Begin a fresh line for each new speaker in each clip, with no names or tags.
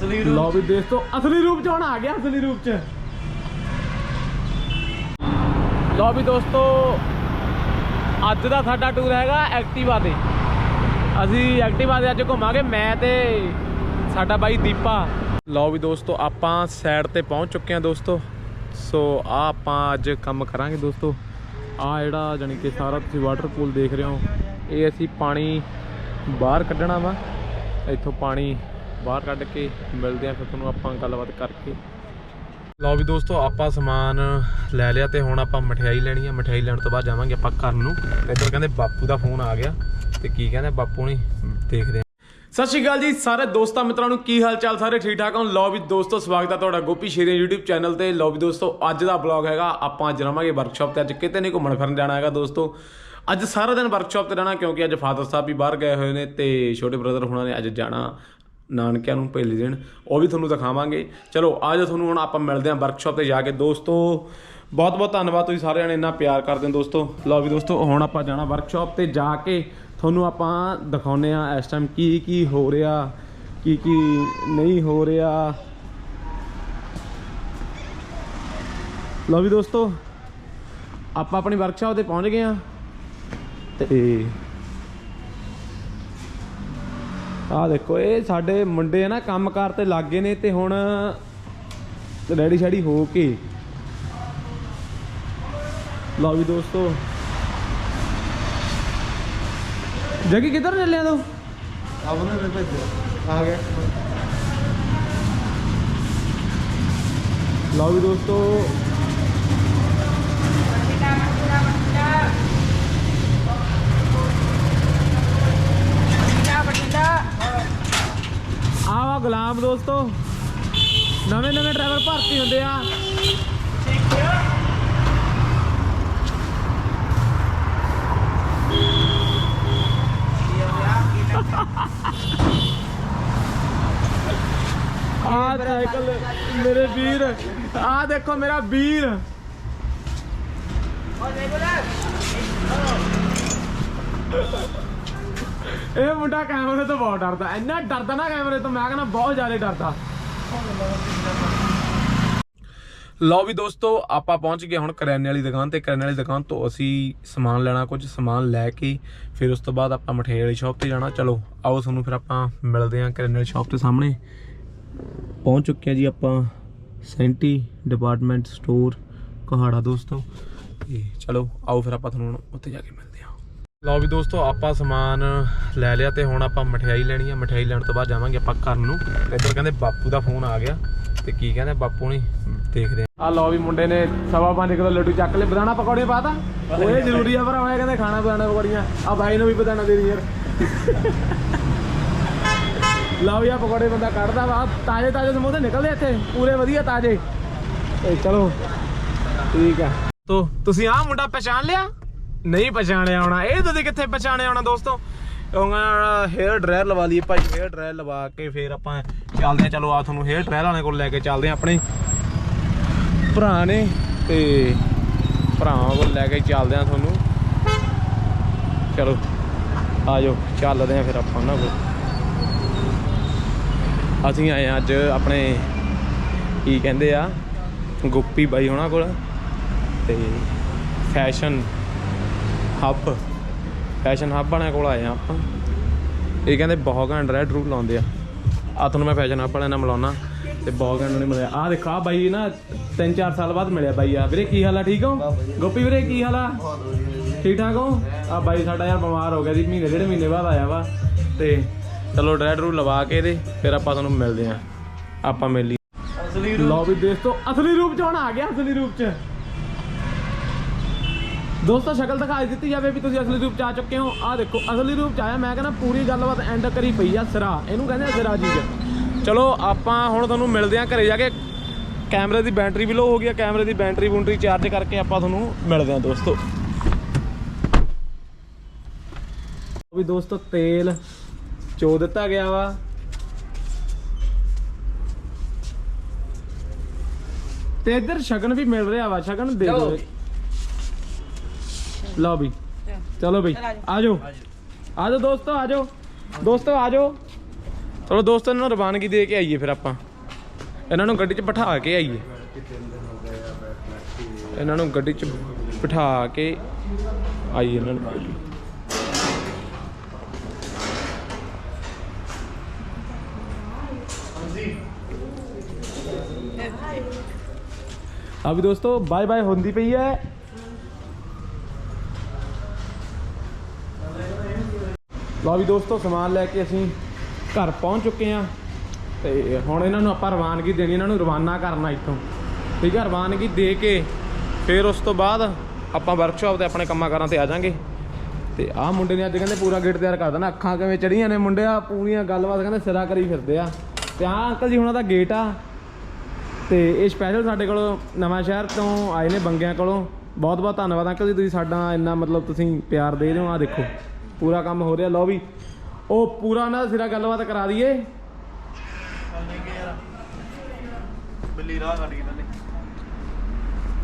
ਅਸਲੀ
ਲਓ ਵੀ ਦੋਸਤੋ, ਅਸਲੀ ਰੂਪ ਚ ਹੁਣ ਆ ਗਿਆ, ਅਸਲੀ ਰੂਪ ਚ। ਲਓ ਵੀ ਦੋਸਤੋ, ਅੱਜ ਦਾ ਸਾਡਾ ਟੂਰ ਹੈਗਾ ਐਕਟਿਵਾ ਤੇ। ਅਸੀਂ ਐਕਟਿਵਾ ਤੇ ਅੱਜ ਘੁੰਮਾਂਗੇ, ਮੈਂ ਤੇ ਸਾਡਾ ਬਾਈ ਦੀਪਾ। ਲਓ ਵੀ ਦੋਸਤੋ, ਆਪਾਂ ਸਾਈਡ ਤੇ ਪਹੁੰਚ ਚੁੱਕੇ ਹਾਂ ਦੋਸਤੋ। ਸੋ ਆ ਆਪਾਂ ਅੱਜ ਕੰਮ ਕਰਾਂਗੇ ਦੋਸਤੋ। ਆ ਜਿਹੜਾ ਜਾਣੀ ਕਿ ਸਾਰਾ ਤੁਸੀਂ ਵਾਟਰ ਪੂਲ ਦੇਖ ਰਹੇ ਹੋ, ਇਹ ਅਸੀਂ ਪਾਣੀ ਬਾਹਰ ਕੱਢਣਾ ਵਾ। ਇੱਥੋਂ ਪਾਣੀ ਬਾਹਰ ਕੱਢ ਕੇ ਮਿਲਦੇ ਆ ਫਿਰ ਤੁਹਾਨੂੰ ਆਪਾਂ ਗੱਲਬਾਤ ਕਰਕੇ। ਲਓ ਵੀ ਦੋਸਤੋ, ਆਪਾਂ ਸਮਾਨ ਲੈ ਲਿਆ ਤੇ ਹੁਣ ਆਪਾਂ ਮਠਿਆਈ ਲੈਣੀ ਆ। ਮਠਿਆਈ ਲੈਣ ਤੋਂ ਬਾਅਦ ਜਾਵਾਂਗੇ ਆਪਾਂ ਘਰ ਨੂੰ। ਇੱਧਰ ਕਹਿੰਦੇ ਬਾਪੂ ਦਾ ਫੋਨ ਆ ਗਿਆ। ਤੇ ਕੀ ਕਹਿੰਦੇ, ਬਾਪੂ ਨਹੀਂ ਦੇਖਦੇ ਸਤਿ ਸ਼੍ਰੀ ਅਕਾਲ ਜੀ ਸਾਰੇ ਦੋਸਤਾਂ ਮਿੱਤਰਾਂ ਨੂੰ, ਕੀ ਹਾਲ ਚਾਲ ਸਾਰੇ? ਠੀਕ ਠਾਕ ਹੋ? ਲਓ ਵੀ ਦੋਸਤੋ, ਸਵਾਗਤ ਹੈ ਤੁਹਾਡਾ ਗੋਪੀ ਸ਼ੇਰੀ YouTube ਚੈਨਲ ਤੇ। ਲਓ ਵੀ ਦੋਸਤੋ, ਅੱਜ ਦਾ ਬਲੌਗ ਹੈਗਾ। ਆਪਾਂ ਅੱਜ ਰਵਾਂਗੇ ਵਰਕਸ਼ਾਪ ਤੇ। ਅੱਜ ਕਿਤੇ ਨਹੀਂ ਘੁੰਮਣ ਫਿਰਨ ਜਾਣਾ ਹੈਗਾ ਦੋਸਤੋ। ਅੱਜ ਸਾਰਾ ਦਿਨ ਵਰਕਸ਼ਾਪ ਤੇ ਰਹਿਣਾ, ਕਿਉਂਕਿ ਅੱਜ ਫਾਦਰ ਸਾਹਿਬ ਵੀ ਬਾਹਰ ਗਏ ਹੋਏ ਨੇ ਤੇ ਛੋਟੇ ਬ੍ਰਦਰ ਹੁਣਾਂ ਨੇ ਅੱਜ ਜਾਣਾ। ਨਾਨਕਿਆਂ ਨੂੰ ਪਹਿਲੇ ਦਿਨ ਉਹ ਵੀ ਤੁਹਾਨੂੰ ਦਿਖਾਵਾਂਗੇ। ਚਲੋ ਆਜੋ ਤੁਹਾਨੂੰ ਹੁਣ ਆਪਾਂ ਮਿਲਦੇ ਹਾਂ ਵਰਕਸ਼ਾਪ ਤੇ ਜਾ ਕੇ। ਦੋਸਤੋ ਬਹੁਤ ਬਹੁਤ ਧੰਨਵਾਦ ਤੁਸੀਂ ਸਾਰਿਆਂ ਨੇ ਇੰਨਾ ਪਿਆਰ ਕਰਦੇ ਹੋ ਦੋਸਤੋ। ਲਓ ਵੀ ਦੋਸਤੋ, ਹੁਣ ਆਪਾਂ ਜਾਣਾ ਵਰਕਸ਼ਾਪ ਤੇ ਜਾ ਕੇ ਤੁਹਾਨੂੰ ਆਪਾਂ ਦਿਖਾਉਨੇ ਆ ਇਸ ਟਾਈਮ ਕੀ ਕੀ ਹੋ ਰਿਹਾ, ਕੀ ਕੀ ਨਹੀਂ ਹੋ ਰਿਹਾ। ਲਓ ਵੀ ਦੋਸਤੋ, ਆਪਾਂ ਆਪਣੀ ਵਰਕਸ਼ਾਪ ਤੇ ਪਹੁੰਚ ਗਏ ਆ ਤੇ ਆ ਦੇਖੋ ਇਹ ਸਾਡੇ ਮੁੰਡੇ ਨਾ ਕੰਮਕਾਰ ਤੇ ਲੱਗ ਨੇ ਤੇ ਹੁਣ ਰੈਡੀ ਸ਼ੈਡੀ ਹੋ ਕੇ। ਲਓ ਵੀ ਦੋਸਤੋ। ਜਗੀ ਕਿੱਧਰ ਚੱਲਿਆ ਤੂੰ?
ਆਪਨੇ ਨੇ ਭੇਜਿਆ। ਆ ਗਿਆ।
ਲਓ ਵੀ ਦੋਸਤੋ। ਆਹ ਵਾ ਗੁਲਾਮ ਦੋਸਤੋ। ਨਵੇਂ ਨਵੇਂ ਡਰਾਈਵਰ ਭਰਤੀ ਹੁੰਦੇ ਆ। ਆ ਸਾਈਕਲ ਮੇਰੇ ਵੀਰ। ਆ ਦੇਖੋ ਮੇਰਾ ਵੀਰ। ਇਹ ਮੁੰਡਾ ਕੈਮਰੇ ਤੋਂ ਬਹੁਤ ਡਰਦਾ, ਇੰਨਾ ਡਰਦਾ ਨਾ ਕੈਮਰੇ ਤੋਂ, ਮੈਂ ਕਹਿੰਦਾ ਬਹੁਤ ਜ਼ਿਆਦਾ ਡਰਦਾ। ਲਓ ਵੀ ਦੋਸਤੋ, ਆਪਾਂ ਪਹੁੰਚ ਗਏ ਹੁਣ ਕਰਿਆਨੇ ਵਾਲੀ ਦੁਕਾਨ ਤੇ। ਕਰਿਆਨੇ ਵਾਲੀ ਦੁਕਾਨ ਤੋਂ ਅਸੀਂ ਸਮਾਨ ਲੈਣਾ, ਕੁਝ ਸਮਾਨ ਲੈ ਕੇ, ਫਿਰ ਉਸ ਤੋਂ ਬਾਅਦ ਆਪਾਂ ਮਠਿਆਈ ਵਾਲੀ ਸ਼ਾਪ ਤੇ ਜਾਣਾ। ਚਲੋ, ਆਓ ਤੁਹਾਨੂੰ ਫਿਰ ਆਪਾਂ ਮਿਲਦੇ ਹਾਂ ਕਰਿਆਨੇ ਵਾਲੀ ਸ਼ਾਪ ਦੇ ਸਾਹਮਣੇ। ਪਹੁੰਚ ਚੁੱਕੇ ਆ ਜੀ ਆਪਾਂ ਸੈਂਟੀ ਡਿਪਾਰਟਮੈਂਟ ਸਟੋਰ, ਕੋਹਾੜਾ ਦੋਸਤੋ। ਤੇ ਚਲੋ, ਆਓ ਫਿਰ ਆਪਾਂ ਤੁਹਾਨੂੰ ਉੱਥੇ ਜਾ ਕੇ ਮਿਲਦੇ ਲਓ ਵੀ ਦੋਸਤੋ ਆਪਾਂ ਸਮਾਨ ਲੈ ਲਿਆ ਤੇ ਹੁਣ ਆਪਾਂ ਮਠਿਆਈ ਲੈਣੀ ਆ। ਮਠਿਆਈ ਲੈਣ ਤੋਂ ਬਾਅਦ ਜਾਵਾਂਗੇ ਆਪਾਂ ਘਰ ਨੂੰ। ਇੱਧਰ ਕਹਿੰਦੇ ਬਾਪੂ ਦਾ ਫੋਨ ਆ ਗਿਆ। ਤੇ ਕੀ ਕਹਿੰਦੇ ਬਾਪੂ ਨਹੀਂ ਦੇਖਦੇ ਆ। ਲਓ ਵੀ ਮੁੰਡੇ ਨੇ ਸਵਾ ਪੰਜ ਕਿਲੋ ਲੱਡੂ ਚੱਕ ਲਏ। ਬਦਾਣਾ ਪਕੌੜੇ ਪਾਤਾ ਉਹ ਇਹ ਜ਼ਰੂਰੀ ਆ ਭਰਾਵਾ ਇਹ ਕਹਿੰਦੇ ਖਾਣਾ ਬਦਾਣਾ ਪਕੌੜੀਆਂ। ਆ ਬਾਈ ਨੂੰ ਵੀ ਬਦਾਣਾ ਦੇ ਦੀ ਯਾਰ। ਲਓ ਯਾ ਪਕੌੜੇ ਬੰਦਾ ਕੱਢਦਾ ਵਾ। ਤਾਜ਼ੇ ਤਾਜ਼ੇ ਸਮੋਸੇ ਨਿਕਲਦੇ ਇੱਥੇ। ਪੂਰੇ ਵਧੀਆ ਤਾਜ਼ੇ। ਚਲੋ ਠੀਕ ਆ। ਤੋ ਤੁਸੀਂ ਆਹ ਮੁੰਡਾ ਪਛਾਣ ਲਿਆ? ਨਹੀਂ ਪਛਾਣਿਆ ਹੋਣਾ। ਇਹ ਤੁਸੀਂ ਕਿੱਥੇ ਪਛਾਣਿਆ ਹੋਣਾ ਦੋਸਤੋ? ਹੇਅਰ ਡਰਾਇਰ ਲਵਾ ਲਈਏ ਭਾਈ ਹੇਅਰ ਡਰਾਇਰ ਲਵਾ ਕੇ ਫੇਰ ਆਪਾਂ ਚੱਲਦੇ ਆ ਚਲੋ ਆ ਤੁਹਾਨੂੰ ਹੇਅਰ ਡਰਾਇਰ ਵਾਲੇ ਕੋਲ ਲੈ ਕੇ ਚੱਲਦੇ ਆ ਆਪਣੇ ਭਰਾ ਨੇ ਤੇ ਭਰਾਵਾਂ ਕੋਲ ਲੈ ਕੇ ਚੱਲਦੇ ਆ ਤੁਹਾਨੂੰ। ਚਲੋ, ਆ ਜਾਓ, ਚੱਲਦੇ ਆ ਫਿਰ ਆਪਾਂ ਉਹਨਾਂ ਕੋਲ। ਅਸੀਂ ਆਏ ਹਾਂ ਅੱਜ ਆਪਣੇ, ਕੀ ਕਹਿੰਦੇ ਆ, ਗੁੱਪੀ ਬਾਈ ਉਹਨਾਂ ਕੋਲ ਤੇ ਫੈਸ਼ਨ ਹੱਬ ਫੈਸ਼ਨ ਹੱਬ ਵਾਲਿਆਂ ਕੋਲ ਆਏ ਆ ਆਪਾਂ। ਇਹ ਕਹਿੰਦੇ ਬਹੁਤ ਘੈਂਟ ਰੈਡ ਰੂਟ ਲਾਉਂਦੇ ਆ। ਆ ਤੁਹਾਨੂੰ ਮੈਂ ਫੈਸ਼ਨ ਹੱਬ ਵਾਲਿਆਂ ਨਾਲ ਮਿਲਾਉਣਾ ਤੇ ਬਹੁਤ ਘੈਂਟ ਨੇ ਮਿਲਿਆ। ਆ ਦੇਖੋ ਆ ਬਾਈ ਨਾ 3-4 ਸਾਲ ਬਾਅਦ ਮਿਲਿਆ ਬਾਈ ਆ। ਵੀਰੇ ਕੀ ਹਾਲ ਆ? ਠੀਕ ਹੋ? ਗੋਪੀ ਵੀਰੇ ਕੀ ਹਾਲ ਆ? ਠੀਕ ਠਾਕ ਹੋ? ਆ ਬਾਈ ਸਾਡਾ ਯਾਰ ਬਿਮਾਰ ਹੋ ਗਿਆ ਸੀ ਮਹੀਨੇ ਡੇਢ ਮਹੀਨੇ ਬਾਅਦ ਆਇਆ ਵਾ। ਤੇ ਚਲੋ ਡਰੈਡ ਰੂ ਲਵਾ ਕੇ ਇਹਦੇ ਫਿਰ ਆਪਾਂ ਤੁਹਾਨੂੰ ਮਿਲਦੇ ਆ ਆਪਾਂ ਮਿਲੀ
ਅਸਲੀ
ਲਓ ਵੀ ਦੋਸਤੋ ਅਸਲੀ ਰੂਪ ਚ ਹੁਣ ਆ ਗਿਆ ਅਸਲੀ ਰੂਪ ਚ। ਦੋਸਤੋ, ਸ਼ਕਲ ਦਿਖਾਈ ਦਿੱਤੀ ਜਾਵੇ ਵੀ ਤੁਸੀਂ ਅਸਲੀ ਰੂਪ ਚ ਆ ਚੁੱਕੇ ਹੋ। ਆ ਦੇਖੋ, ਅਸਲੀ ਰੂਪ ਚ ਆਇਆ, ਮੈਂ ਕਹਿੰਦਾ ਪੂਰੀ ਗੱਲਬਾਤ ਐਂਡ ਕਰੀ ਪਈ ਆ ਸਿਰਾ। ਇਹਨੂੰ ਕਹਿੰਦੇ ਆ ਸਿਰਾ ਚੀਜ਼। ਚਲੋ, ਆਪਾਂ ਹੁਣ ਤੁਹਾਨੂੰ ਮਿਲਦੇ ਆ ਘਰੇ ਜਾ ਕੇ। ਕੈਮਰੇ ਦੀ ਬੈਟਰੀ ਵੀ ਲੋ ਹੋ ਗਈ ਆ, ਕੈਮਰੇ ਦੀ ਬੈਟਰੀ ਬੂੰਟਰੀ ਚਾਰਜ ਕਰਕੇ ਆਪਾਂ ਤੁਹਾਨੂੰ ਮਿਲਦੇ ਆ ਦੋਸਤੋ। ਵੀ ਦੋਸਤੋ, ਤੇਲ ਚੋ ਦਿੱਤਾ ਗਿਆ ਵਾ। ਤੇ ਇੱਧਰ ਸ਼ਗਨ ਵੀ ਮਿਲ ਰਿਹਾ ਵਾ, ਸ਼ਗਨ ਦੇ ਦਿਓ। ਲਓ ਵੀ ਚਲੋ ਬਈ ਆਜੋ। ਆਜੋ ਦੋਸਤੋ ਆਜੋ। ਦੋਸਤੋ ਆਜੋ। ਚਲੋ ਦੋਸਤੋ ਇਹਨਾਂ ਨੂੰ ਰਵਾਨਗੀ ਦੇ ਕੇ ਆਈਏ ਫਿਰ ਆਪਾਂ। ਇਹਨਾਂ ਨੂੰ ਗੱਡੀ 'ਚ ਬਿਠਾ ਕੇ ਆਈਏ। ਇਹਨਾਂ ਨੂੰ ਗੱਡੀ 'ਚ ਬਿਠਾ ਕੇ ਆਈਏ ਇਹਨਾਂ ਨੂੰ। ਆ ਵੀ ਦੋਸਤੋ ਬਾਏ ਬਾਏ ਹੁੰਦੀ ਪਈ ਹੈ। ਲਓ ਵੀ ਦੋਸਤੋ, ਸਮਾਨ ਲੈ ਕੇ ਅਸੀਂ ਘਰ ਪਹੁੰਚ ਚੁੱਕੇ ਹਾਂ। ਤੇ ਹੁਣ ਇਹਨਾਂ ਨੂੰ ਆਪਾਂ ਰਵਾਨਗੀ ਦੇਣੀ, ਇਹਨਾਂ ਨੂੰ ਰਵਾਨਾ ਕਰਨਾ ਇੱਥੋਂ। ਠੀਕ ਆ, ਰਵਾਨਗੀ ਦੇ ਕੇ ਫਿਰ ਉਸ ਤੋਂ ਬਾਅਦ ਆਪਾਂ ਵਰਕਸ਼ਾਪ ਤੇ ਆਪਣੇ ਕੰਮਾਂ ਕਾਰਾਂ ਤੇ ਆ ਜਾਾਂਗੇ। ਤੇ ਆਹ ਮੁੰਡੇ ਨੇ ਅੱਜ ਕਹਿੰਦੇ ਪੂਰਾ ਗੇਟ ਤਿਆਰ ਕਰ ਦੇਣਾ, ਅੱਖਾਂ ਕਿਵੇਂ ਚੜੀਆਂ ਨੇ ਮੁੰਡਿਆ, ਪੂਰੀਆਂ ਗੱਲਬਾਤ ਕਹਿੰਦੇ ਸਿਰਾ ਕਰੀ ਫਿਰਦੇ ਆ। ਤੇ ਆਹ ਅੰਕਲ ਜੀ ਹੁਣਾਂ ਦਾ ਗੇਟ ਆ। ਤੇ ਇਹ ਸਪੈਸ਼ਲ ਸਾਡੇ ਕੋਲ ਨਵਾਂ ਸ਼ਹਿਰ ਤੋਂ ਆਏ ਨੇ ਬੰਗਿਆਂ ਕੋਲੋਂ। ਬਹੁਤ ਬਹੁਤ ਧੰਨਵਾਦ ਅੰਕਲ ਜੀ, ਤੁਸੀਂ ਸਾਡਾ ਇੰਨਾ ਮਤਲਬ ਤੁਸੀਂ ਪਿਆਰ ਦੇ ਰਹੇ ਹੋ ਆ ਦੇਖੋ। ਪੂਰਾ ਕੰਮ ਹੋ ਰਿਹਾ ਲਓ ਵੀ। ਉਹ ਪੂਰਾ ਉਹਨਾਂ ਦਾ ਸਿਰਾ ਗੱਲਬਾਤ ਕਰਾ ਦਈਏ।
ਬਿੱਲੀ ਰਾਹ ਕੱਢ ਗਈ ਨੇ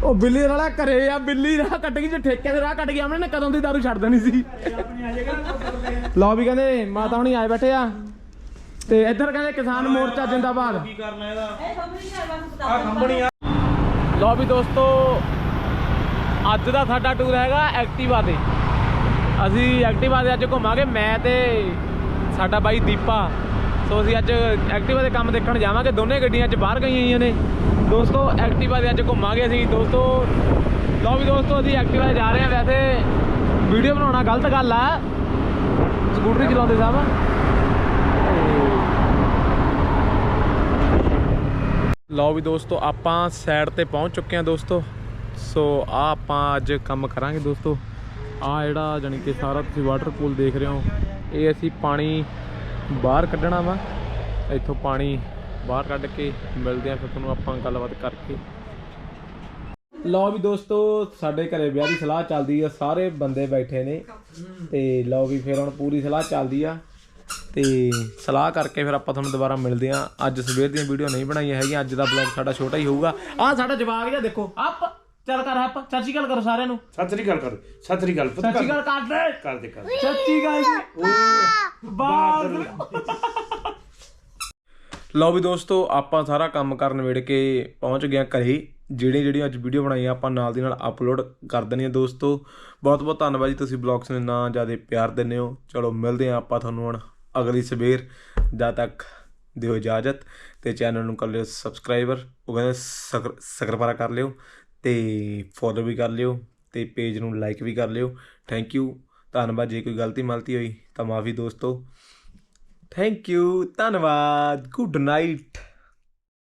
ਉਹ ਬਿੱਲੀ ਵਾਲਾ ਘਰੇ ਆ ਬਿੱਲੀ ਰਾਹ ਕੱਟ ਗਈ ਜੇ ਠੇਕੇ ਦੇ ਰਾਹ ਕੱਟ ਗਿਆ ਉਹਨੇ ਕਦੋਂ ਦੀ ਦਾਰੂ ਛੱਡ ਦੇਣੀ ਸੀ। ਲਓ ਵੀ ਕਹਿੰਦੇ ਮਾਤਾ ਹੁਣੀ ਆਏ ਬੈਠੇ ਆ। ਤੇ ਇੱਧਰ ਕਹਿੰਦੇ ਕਿਸਾਨ ਮੋਰਚਾ ਜਿੰਦਾਬਾਦ।
ਕੀ ਕਰਨਾ ਇਹਦਾ?
ਆ
ਕੰਪਨੀ ਆ।
ਲਓ ਵੀ ਦੋਸਤੋ ਅੱਜ ਦਾ ਸਾਡਾ ਟੂਰ ਹੈਗਾ ਐਕਟਿਵਾ ਤੇ। ਅਸੀਂ ਐਕਟਿਵਾ ਤੇ ਅੱਜ ਘੁੰਮਾਂਗੇ, ਮੈਂ ਤੇ ਸਾਡਾ ਬਾਈ ਦੀਪਾ। ਸੋ ਅਸੀਂ ਅੱਜ ਐਕਟਿਵਾ ਦੇ ਕੰਮ ਦੇਖਣ ਜਾਵਾਂਗੇ, ਦੋਨੇ ਗੱਡੀਆਂ 'ਚ ਬਾਹਰ ਗਈਆਂ ਹੋਈਆਂ ਨੇ। ਦੋਸਤੋ, ਐਕਟਿਵਾ ਦੇ ਅੱਜ ਘੁੰਮਾਂਗੇ ਅਸੀਂ। ਦੋਸਤੋ, ਲਓ ਵੀ ਦੋਸਤੋ, ਅਸੀਂ ਐਕਟਿਵਾ ਜਾ ਰਹੇ ਹਾਂ। ਵੈਸੇ ਵੀਡੀਓ ਬਣਾਉਣਾ ਗਲਤ ਗੱਲ ਆ। ਸਕੂਟਰੀ ਚਲਾਉਂਦੇ ਸਾਂ ਲਓ ਵੀ ਦੋਸਤੋ, ਆਪਾਂ ਸਾਈਡ ਤੇ ਪਹੁੰਚ ਚੁੱਕੇ ਹਾਂ ਦੋਸਤੋ। ਸੋ ਆ ਆਪਾਂ ਅੱਜ ਕੰਮ ਕਰਾਂਗੇ ਦੋਸਤੋ। ਆ ਜਿਹੜਾ ਜਾਣੀ ਕਿ ਸਾਰਾ ਤੁਸੀਂ ਵਾਟਰ ਪੂਲ ਦੇਖ ਰਹੇ ਹੋ, ਇਹ ਅਸੀਂ ਪਾਣੀ ਬਾਹਰ ਕੱਢਣਾ ਵਾ। ਇੱਥੋਂ ਪਾਣੀ ਬਾਹਰ ਕੱਢ ਕੇ ਮਿਲਦੇ ਆ ਫਿਰ ਤੁਹਾਨੂੰ ਆਪਾਂ ਗੱਲਬਾਤ ਕਰਕੇ। ਲਓ ਵੀ ਦੋਸਤੋ, ਸਾਡੇ ਘਰੇ ਵਿਆਹ ਦੀ ਸਲਾਹ ਚੱਲਦੀ ਆ, ਸਾਰੇ ਬੰਦੇ ਬੈਠੇ ਨੇ। ਤੇ ਲਓ ਵੀ ਫਿਰ ਹੁਣ ਪੂਰੀ ਸਲਾਹ ਚੱਲਦੀ ਆ। ਤੇ ਸਲਾਹ ਕਰਕੇ ਫਿਰ ਆਪਾਂ ਤੁਹਾਨੂੰ ਦੁਬਾਰਾ ਮਿਲਦੇ ਆ ਅੱਜ ਸਵੇਰ ਦੀਆਂ ਵੀਡੀਓ ਨਹੀਂ ਬਣਾਈਆਂ ਹੈਗੀਆਂ, ਅੱਜ ਦਾ ਬਲੌਗ ਸਾਡਾ ਛੋਟਾ ਹੀ ਹੋਊਗਾ। ਆ ਸਾਡਾ ਜਵਾਬ ਜਿਹਾ ਦੇਖੋ ਆਪ ਚੱਲ ਕਰ ਅਪ ਸਤਿ ਸ਼੍ਰੀ ਅਕਾਲ ਕਰੋ ਸਾਰਿਆਂ ਨੂੰ।
ਸਤਿ ਸ੍ਰੀ ਅਕਾਲ ਕਰ ਸਤਿ ਸ੍ਰੀ ਅਕਾਲ ਪੁੱਤ
ਸਤਿ ਸ਼੍ਰੀ ਅਕਾਲ ਕਰ ਦੇ
ਕਰ ਦੇ ਕਰ ਦੇ।
ਸੱਚੀ ਗੱਲ ਜੀ ਬਾਦ ਲਓ ਵੀ ਦੋਸਤੋ ਆਪਾਂ ਸਾਰਾ ਕੰਮ ਕਰਨ ਵੇੜ ਕੇ ਪਹੁੰਚ ਗਏ ਹਾਂ ਘਰੇ। ਜਿਹੜੇ ਜਿਹੜੀਆਂ ਅੱਜ ਵੀਡੀਓ ਬਣਾਈਆਂ ਆਪਾਂ ਨਾਲ ਦੀ ਨਾਲ ਅਪਲੋਡ ਕਰ ਦੇਣੀਆਂ ਦੋਸਤੋ। ਬਹੁਤ ਬਹੁਤ ਧੰਨਵਾਦ ਜੀ ਤੁਸੀਂ ਬਲੌਗਸ ਨੇ ਨਾ ਜ਼ਿਆਦਾ ਪਿਆਰ ਦਿੰਦੇ ਹੋ। ਚਲੋ ਮਿਲਦੇ ਹਾਂ ਆਪਾਂ ਤੁਹਾਨੂੰ ਹੁਣ ਅਗਲੀ ਸਵੇਰ। ਜਦ ਤੱਕ ਦਿਓ ਇਜਾਜ਼ਤ ਤੇ ਚੈਨਲ ਨੂੰ ਕਰ ਲਿਓ ਸਬਸਕ੍ਰਾਈਬਰ ਉਹ ਕਹਿੰਦੇ ਸਕਰ ਸਕਰਪਾਰਾ ਕਰ ਲਿਓ। ਤੇ ਫੋਲੋ ਵੀ ਕਰ ਲਿਓ ਤੇ ਪੇਜ ਨੂੰ ਲਾਈਕ ਵੀ ਕਰ ਲਿਓ। ਥੈਂਕ ਯੂ ਧੰਨਵਾਦ। ਜੇ ਕੋਈ ਗਲਤੀ ਮਲਤੀ ਹੋਈ ਤਾਂ ਮਾਫੀ ਦੋਸਤੋ। ਥੈਂਕ ਯੂ ਧੰਨਵਾਦ। Good night